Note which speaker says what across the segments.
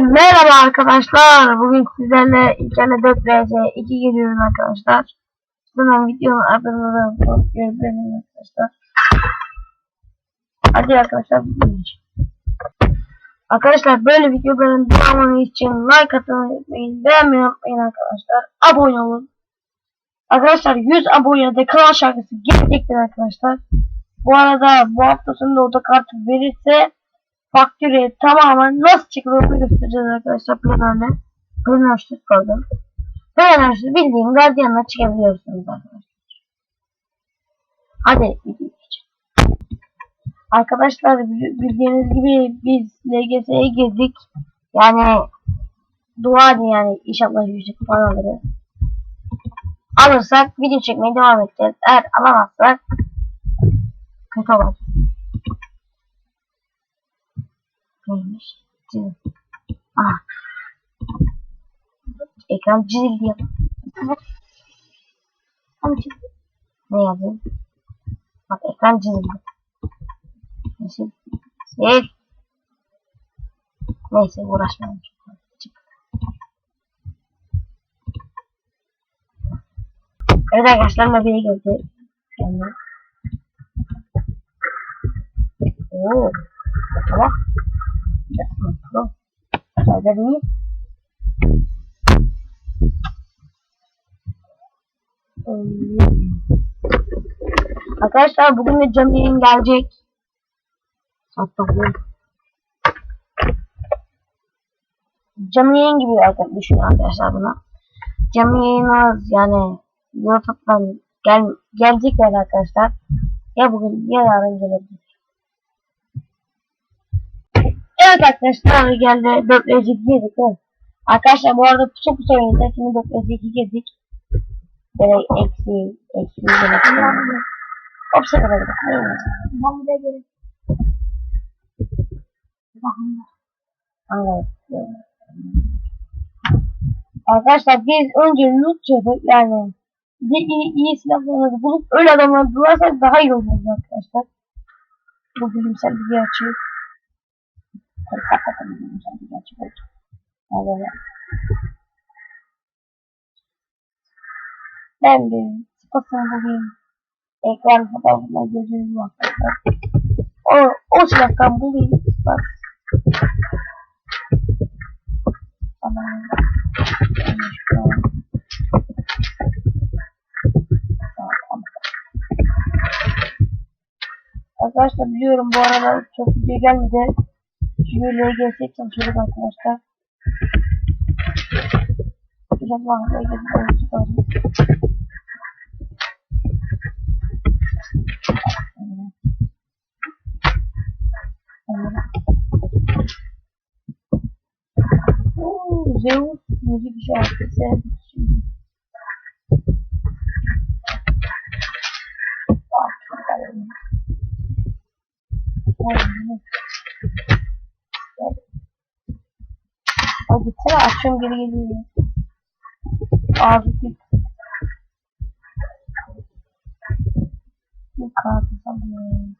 Speaker 1: merhaba arkadaşlar. Bugün sizlerle İlker'le 4 vs 2 geliyoruz arkadaşlar. Hemen videonun adını da görebilirim arkadaşlar. Hadi arkadaşlar Arkadaşlar böyle videoların devamı için like atmayı unutmayın. Beğenmeyi unutmayın arkadaşlar. Abone olun. Arkadaşlar 100 abonede kanal şarkısı gelecektir arkadaşlar. Bu arada bu hafta sonunda otokartı verirse faktörü tamamen nasıl çıkılır göstereceğiz arkadaşlar planörle. Planörsüz pardon. Planörsüz bildiğin gardiyanla çıkabiliyorsunuz arkadaşlar. Hadi video geçelim. Arkadaşlar bildiğiniz gibi biz LGS'ye girdik. Yani dua edin yani inşallah yüzük falan alırız. Alırsak video çekmeye devam edeceğiz. Eğer alamazsak kötü olur. Neymiş? Aha. Ekran çizildi ya. Ne yazıyor? Bak ekran çizildi. Sil. Sil. Neyse uğraşmayalım. Evet arkadaşlar Nabi'ye geldi. Yani. Oo. Tamam. Arkadaşlar bugün de canlı yayın gelecek. Bu canlı yayın gibi arkadaşlar arkadaşlar buna. Canlı yayınız yani YouTube'dan gel gelecekler arkadaşlar. Ya bugün ya yarın gelebilir. Evet arkadaşlar geldi 4 vs 2 girdik evet. Arkadaşlar bu arada pusu pusu oyunda şimdi 4 vs 2 girdik. Böyle eksi eksi demek istiyorum. Hop gidelim.
Speaker 2: Mahmut'a gerek. Mahmut.
Speaker 1: Anladım. Arkadaşlar biz önce loot yapıp yani bir iyi, iyi silahlarımızı bulup öyle adamları bularsak daha iyi olur arkadaşlar. Bu bilimsel bir gerçek. Hakikaten bilimsel bir gerçek oldu. Evet. Ben bir sıfasını bulayım. Ekran fotoğrafına gözünüzü arkadaşlar. O, o silahtan bulayım. Bak. Tamam. Arkadaşlar biliyorum bu arada çok video gelmedi. Çünkü LGS çalışıyorduk arkadaşlar. İnşallah LGS çalışacağız. Zeus müzik şarkısı. O gitsene akşam geri geliyor. Ağzı git. Bu kartı sanırım.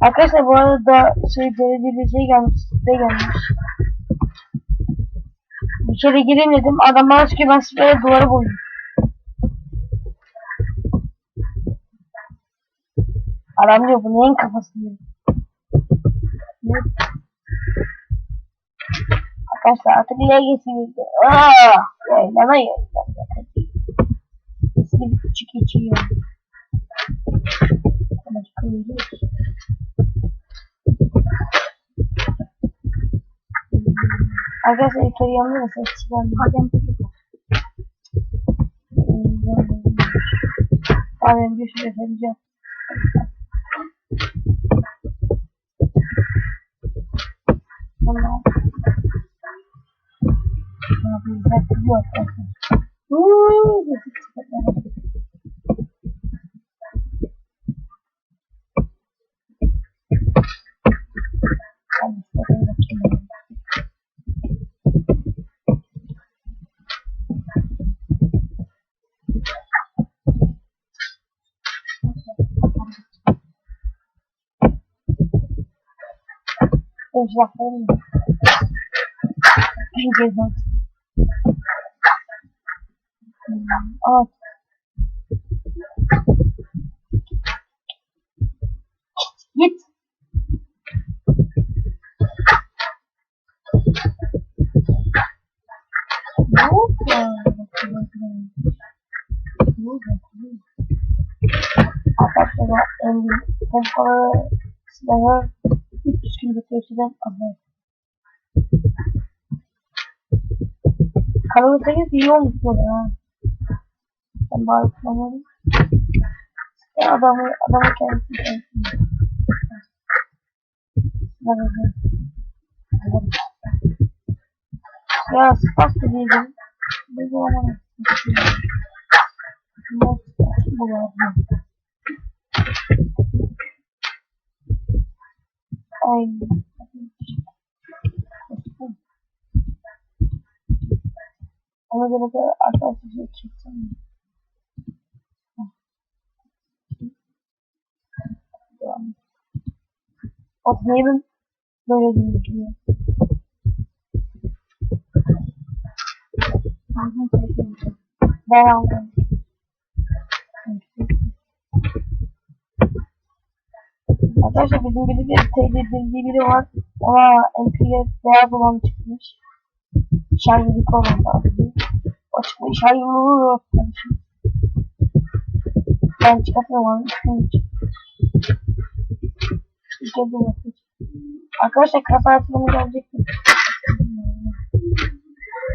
Speaker 1: Arkadaşlar bu arada şey derece bir şey gelmiş, site gelmiş. Bir kere gireyim dedim. Adam bana ki ben siteye duvarı boyuyorum. Adam diyor bu neyin kafası diyor. Ne? Arkadaşlar artık LGS'ydi. Aaa! Yaylana yaylana. Eski bir küçük içiyor. Bir şey. Arkadaşlar yukarı yanına da ses çıkardım.
Speaker 2: Adem.
Speaker 1: Abi bir sürü vereceğim. Uuu, bir sürü çıkardım. Hadi Evet. Git. Oldu? Arkadaşlar büyük pompalı silahı 300 kilometre öteden alıyor. Kanalı 8 iyi olmuş böyle ha. Ben bari kullanıyorum. Ya adamı, adamı kendisi kendisi. Ya spas da değilim. Bir bu ama. Bu var. Ay. Ona göre de arkadaşlar çekeceğim. Ben böyle gözüküyor? Ben aldım. Arkadaşlar bizim bir de teyze bildiği biri var. Ona NP'ye beyaz olan çıkmış. Şarjlık olan sadece. O çıkmış. Şarjlığı yok. Ben çıkartmıyorum onu. Üstüne Geldim bakayım. Arkadaşlar kasa açılımı gelecek mi?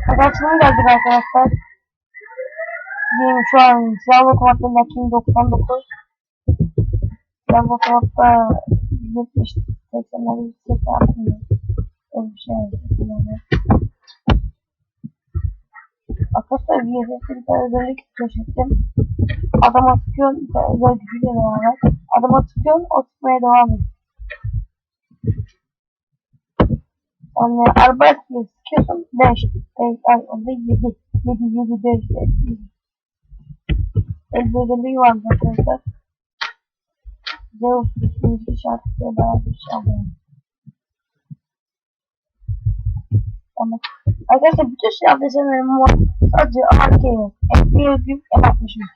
Speaker 1: Kasa açılımı gelecek arkadaşlar. Benim şu an silahlı otomatikten King 99. Silahlı otomatikta 70 80'leri 80 yapmıyor. Öyle bir şey. Arkadaşlar VSS'de bir tane özellik keşfettim. Adama sıkıyorsun, özel gücüyle beraber. Adama sıkıyorsun, o sıkmaya devam ediyor. Yani araba sıkıyorsun 5, 5, ay onda 7, 7, 7, 5, 5, El özelliği var arkadaşlar. Zeus ikinci şarkıya dair bir şey alıyorum. Tamam. Arkadaşlar bütün silah desenlerim var. Sadece AK yok. MP yok, M60 yok.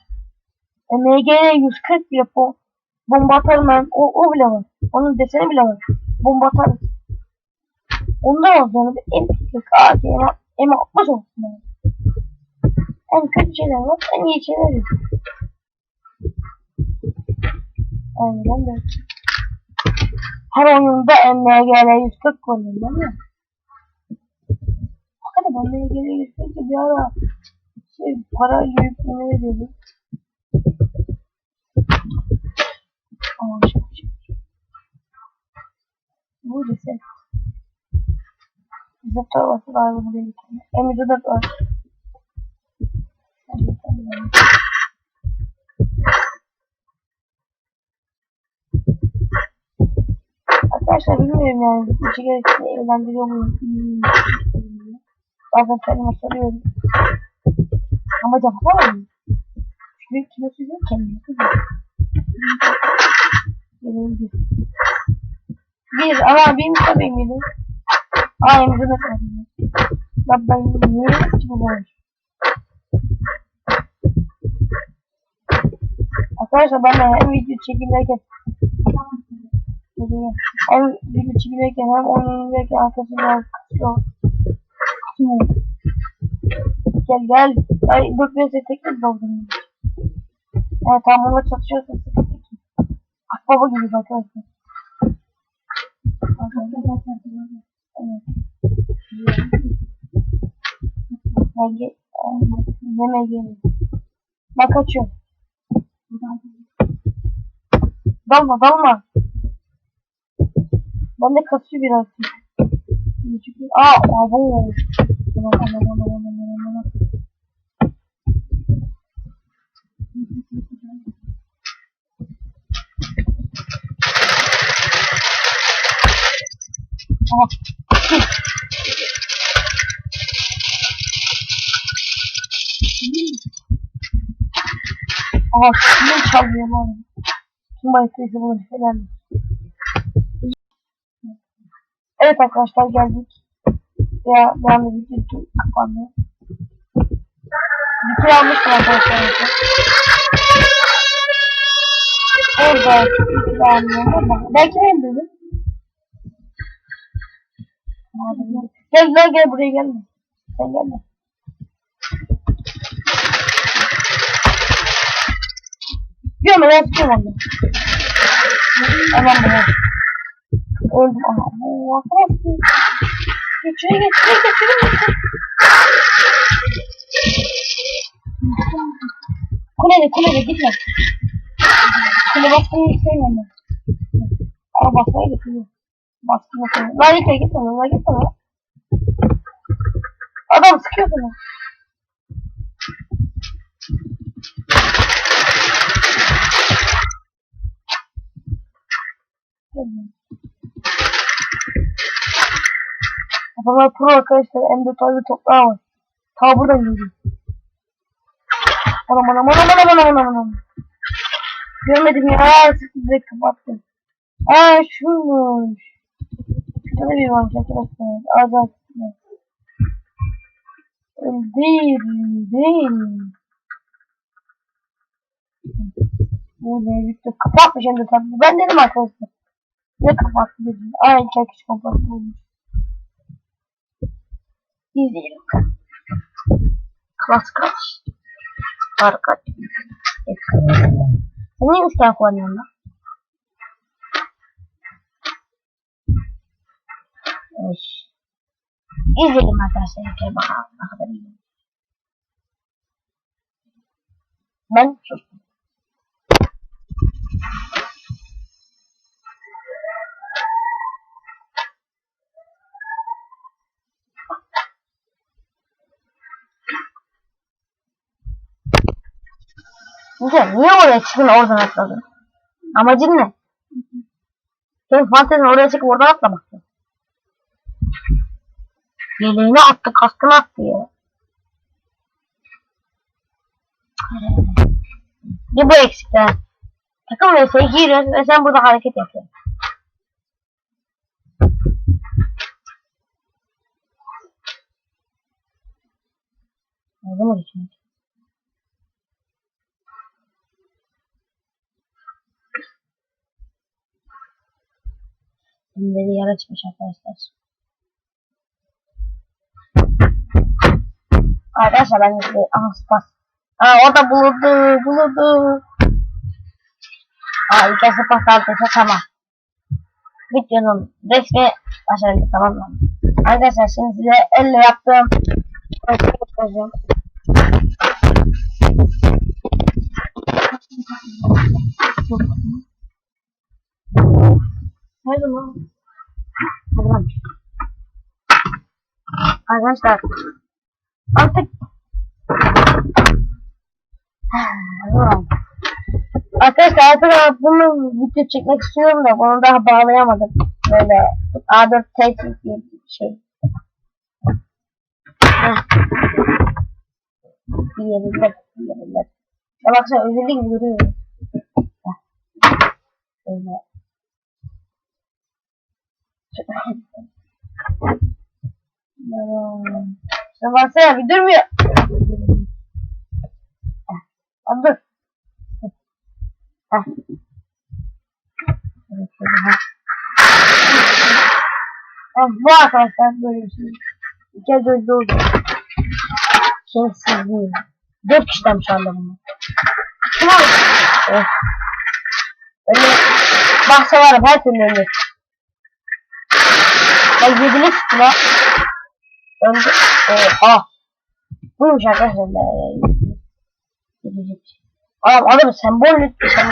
Speaker 1: E, MG'ye 140 bile po bomba atarım ben. O, o bile var. Onun deseni bile var. Bomba atarım. Onda var yani. MP40 AK M60 olsun yani. En kötü şeyler var. En iyi şeyler yok. Aynen de. Her oyunda MG'ye 140 koyuyorum değil mi? Hadi ben MG'ye 140 bir ara şey para yükleme veriyordum. Ama çok çok. Bu reset. Reset torbası var burada bir tane. Emre'de de var. Arkadaşlar bilmiyorum yani içi gerekli eğlendiriyor muyum? Bazen kendime soruyorum. Ama cevap alamıyorum. Çünkü kime söylüyorum kendime bir. Bir ama benim tabii miydi? Aa emzirme tabii. Ben ben niye bulamamış. Arkadaşlar ben de hem video çekilirken. Hem video çekilirken hem oyun oynarken arkasından. Gel gel. Ay dur biraz tekrar doldurayım. Evet tamam onunla çatışıyorsa sıkıntı ki. Akbaba gibi arkadaşlar. Evet. Mege? Ben kaçıyorum. Dalma dalma. Ben de kasıyor biraz. Aa abo. Aha. Aha kimin çalıyor lan? Kim ayıktıysa bunu helal. Evet arkadaşlar geldik. Ya ben de video kapandı. Bir kere almıştım arkadaşlar. Orada beğenmiyorum ama belki ben dedim. Gel lan gel buraya gelme. Sen gelme. Ben tutuyorum onu. Hemen buraya. Öldüm ama bu arkadaşlar. Geçire geçire geçire geçire. Kulede kulede gitme. Kule baskını sevmiyorum ben. Ama basmayı getiriyor. Baskını sevmiyorum. Lan gitme gitme lan gitme lan. Adam sıkıyor sana. Adamlar pro arkadaşlar. Hem de tabi toprağı var. Ta buradan geliyor. Anam anam anam anam anam anam anam. Görmedim ya. Sıkı direkt kapattım. Aa şuymuş. Şurada da bir varmış arkadaşlar. Azar sıkma. Değil. Değil. Bu ne. Kapatmış hem de tabii. Ben dedim arkadaşlar. Ne kapattı dedim. Ay çok kişi kapattı. İzleyelim. Klas kaç? Var kaç? Sen niye üç tane kullanıyorsun lan? Eş. İzleyelim arkadaşlar. Bakalım ne kadar iyi. Ben sustum. Güzel. Niye oraya çıkın oradan atladın? Amacın ne? Senin fantezin oraya çıkıp oradan atlamaktı. Yeleğini attı, kaskını attı ya. Bir bu eksikti. ha. Takım vs giriyorsun ve sen burada hareket yapıyorsun. Oldu mu geçmek? Şimdi yara çıkmış arkadaşlar. Arkadaşlar ben de aha spas. Aa orada bulurdu bulurdu. Aa ilk spas aldıysa tamam. Videonun resmi başarılı tamam mı? Arkadaşlar şimdi size elle yaptığım ölçüyü göstereceğim. Nerede lan? Hadi lan. Arkadaşlar artık. Arkadaşlar artık bunu video çekmek istiyorum da bunu daha bağlayamadım. Böyle A4 tape diye bir şey. Heh. Bir yerinde. Ya baksana özellik vuruyor. Heh. Böyle. Sen baksana bir durmuyor. Heh, dur. Bu arkadaşlar böyle bir şey. İki gözlü oldu. Şerefsiz değil. Dört kişiden şu anda bunu. Tamam. Evet. Öyle bahse varım her türlü ölür. Ben çıktı lan. Öldü. Oha. Buymuş arkadaşlar. Gidecek. Adam adam sembol lütfen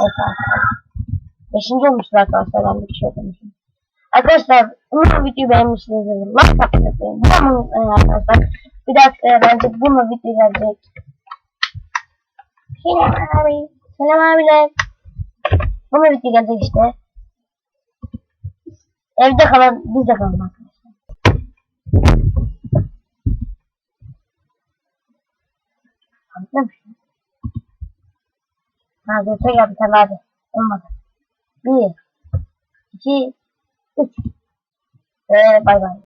Speaker 1: Evet arkadaşlar. Beşinci olmuştur arkadaşlar. Ben bir şey yapmışım. Arkadaşlar umarım videoyu beğenmişsinizdir. Like atmayı unutmayın. Bunu unutmayın arkadaşlar. Bir dakika bence bununla video gelecek. Selam abi. Selam abiler. Bununla video gelecek işte. Evde kalan biz de kalalım arkadaşlar. Anladın mı? Ha göte geldi sen hadi. Olmadı. Bir, iki, üç. Ve bay bay.